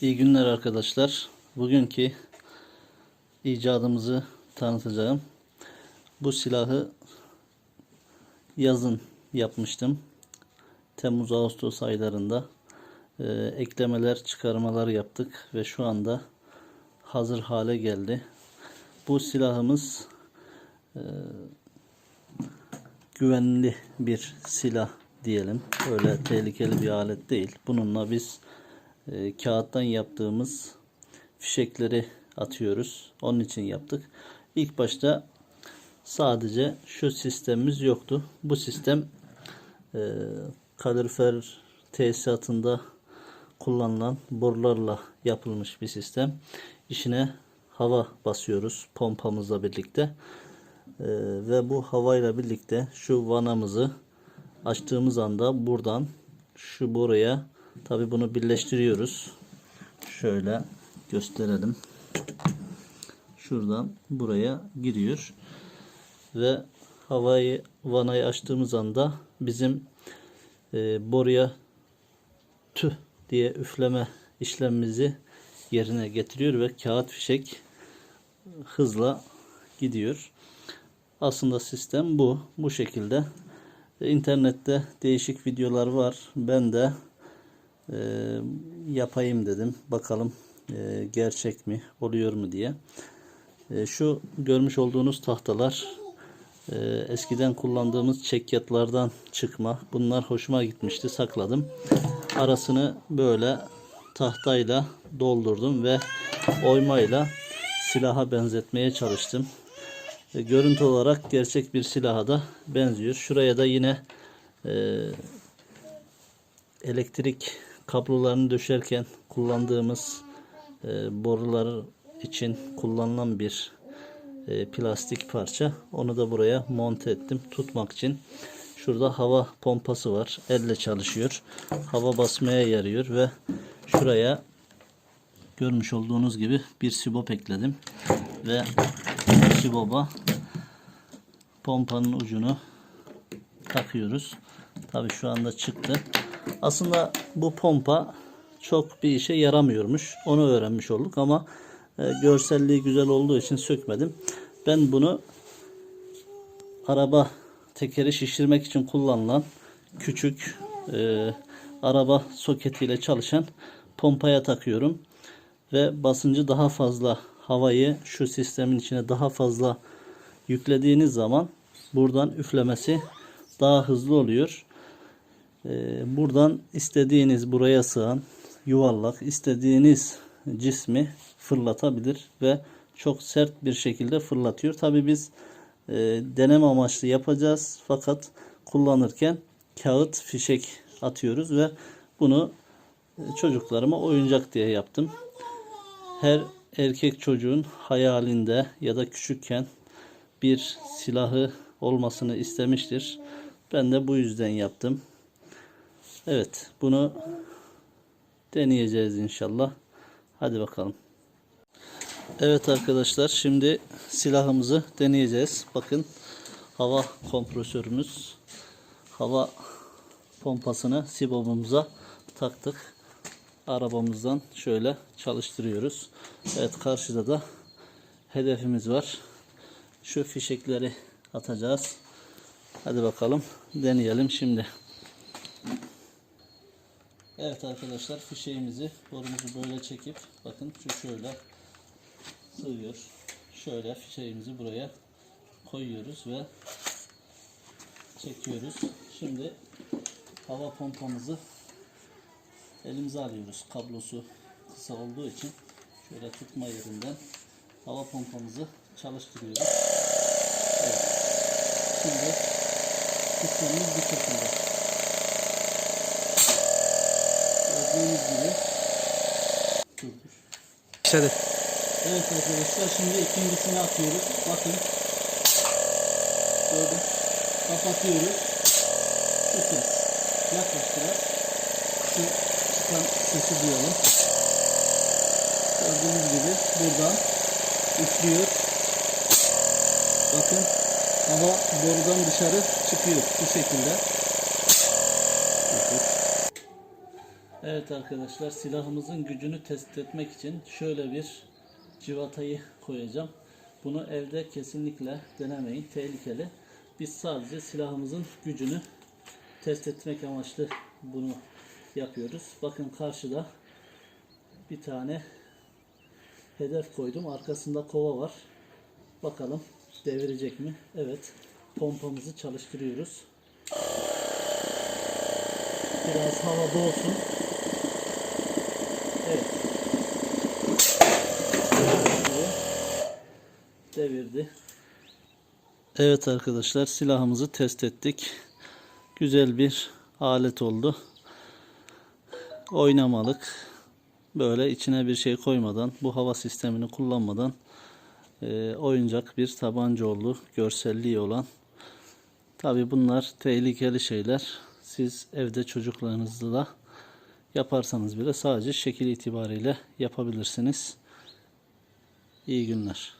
İyi günler arkadaşlar. Bugünkü icadımızı tanıtacağım. Bu silahı yazın yapmıştım. Temmuz-Ağustos aylarında Ee, eklemeler, çıkarmalar yaptık ve şu anda hazır hale geldi. Bu silahımız e, güvenli bir silah diyelim. Öyle tehlikeli bir alet değil. Bununla biz e, kağıttan yaptığımız fişekleri atıyoruz. Onun için yaptık. İlk başta sadece şu sistemimiz yoktu. Bu sistem e, kalorifer tesisatında kullanılan borularla yapılmış bir sistem. İçine hava basıyoruz pompamızla birlikte. E, ve bu havayla birlikte şu vanamızı açtığımız anda buradan şu boruya tabi bunu birleştiriyoruz. Şöyle gösterelim. Şuradan buraya giriyor. Ve havayı vanayı açtığımız anda bizim e, boruya tüh diye üfleme işlemimizi yerine getiriyor ve kağıt fişek hızla gidiyor. Aslında sistem bu. Bu şekilde. İnternette değişik videolar var. Ben de e, yapayım dedim. Bakalım e, gerçek mi, oluyor mu diye. E, şu görmüş olduğunuz tahtalar e, eskiden kullandığımız çekyatlardan çıkma. Bunlar hoşuma gitmişti. Sakladım. Arasını böyle tahtayla doldurdum ve oymayla silaha benzetmeye çalıştım. E, görüntü olarak gerçek bir silaha da benziyor. Şuraya da yine e, elektrik kablolarını döşerken kullandığımız e, borular için kullanılan bir e, plastik parça. Onu da buraya monte ettim tutmak için. Şurada hava pompası var. Elle çalışıyor. Hava basmaya yarıyor ve şuraya görmüş olduğunuz gibi bir sibop ekledim. Ve siboba pompanın ucunu takıyoruz. Tabi şu anda çıktı. Aslında bu pompa çok bir işe yaramıyormuş. Onu öğrenmiş olduk ama e, görselliği güzel olduğu için sökmedim. Ben bunu araba tekeri şişirmek için kullanılan küçük e, araba soketiyle çalışan pompaya takıyorum. Ve basıncı daha fazla havayı şu sistemin içine daha fazla yüklediğiniz zaman buradan üflemesi daha hızlı oluyor. Ee, buradan istediğiniz buraya sığan yuvarlak istediğiniz cismi fırlatabilir ve çok sert bir şekilde fırlatıyor. Tabi biz e, deneme amaçlı yapacağız fakat kullanırken kağıt fişek atıyoruz ve bunu e, çocuklarıma oyuncak diye yaptım. Her erkek çocuğun hayalinde ya da küçükken bir silahı olmasını istemiştir. Ben de bu yüzden yaptım. Evet, bunu deneyeceğiz inşallah. Hadi bakalım. Evet arkadaşlar, şimdi silahımızı deneyeceğiz. Bakın hava kompresörümüz, hava pompasını sibobumuza taktık. Arabamızdan şöyle çalıştırıyoruz. Evet, karşıda da hedefimiz var. Şu fişekleri atacağız. Hadi bakalım deneyelim şimdi. Evet arkadaşlar fişeğimizi borumuzu böyle çekip bakın şu şöyle sığıyor. Şöyle fişeğimizi buraya koyuyoruz ve çekiyoruz. Şimdi hava pompamızı elimize alıyoruz. Kablosu kısa olduğu için şöyle tutma yerinden hava pompamızı çalıştırıyoruz. Evet. Şimdi sistemimiz bu şekilde. Gördüğünüz gibi. İşte Evet arkadaşlar şimdi ikincisini atıyoruz. Bakın. Gördüm. Kapatıyoruz. Şu ses. Yaklaş biraz. Şu çıkan sesi duyalım. Gördüğünüz gibi buradan üflüyor. Bakın hava borudan dışarı çıkıyor bu şekilde. Evet arkadaşlar silahımızın gücünü test etmek için şöyle bir civatayı koyacağım. Bunu evde kesinlikle denemeyin. Tehlikeli. Biz sadece silahımızın gücünü test etmek amaçlı bunu yapıyoruz. Bakın karşıda bir tane hedef koydum. Arkasında kova var. Bakalım devirecek mi? Evet. Pompamızı çalıştırıyoruz. Biraz havada olsun. Devirdi. Evet arkadaşlar silahımızı test ettik. Güzel bir alet oldu. Oynamalık. Böyle içine bir şey koymadan, bu hava sistemini kullanmadan e, oyuncak bir tabanca oldu. Görselliği olan. Tabi bunlar tehlikeli şeyler. Siz evde çocuklarınızla yaparsanız bile sadece şekil itibariyle yapabilirsiniz. İyi günler.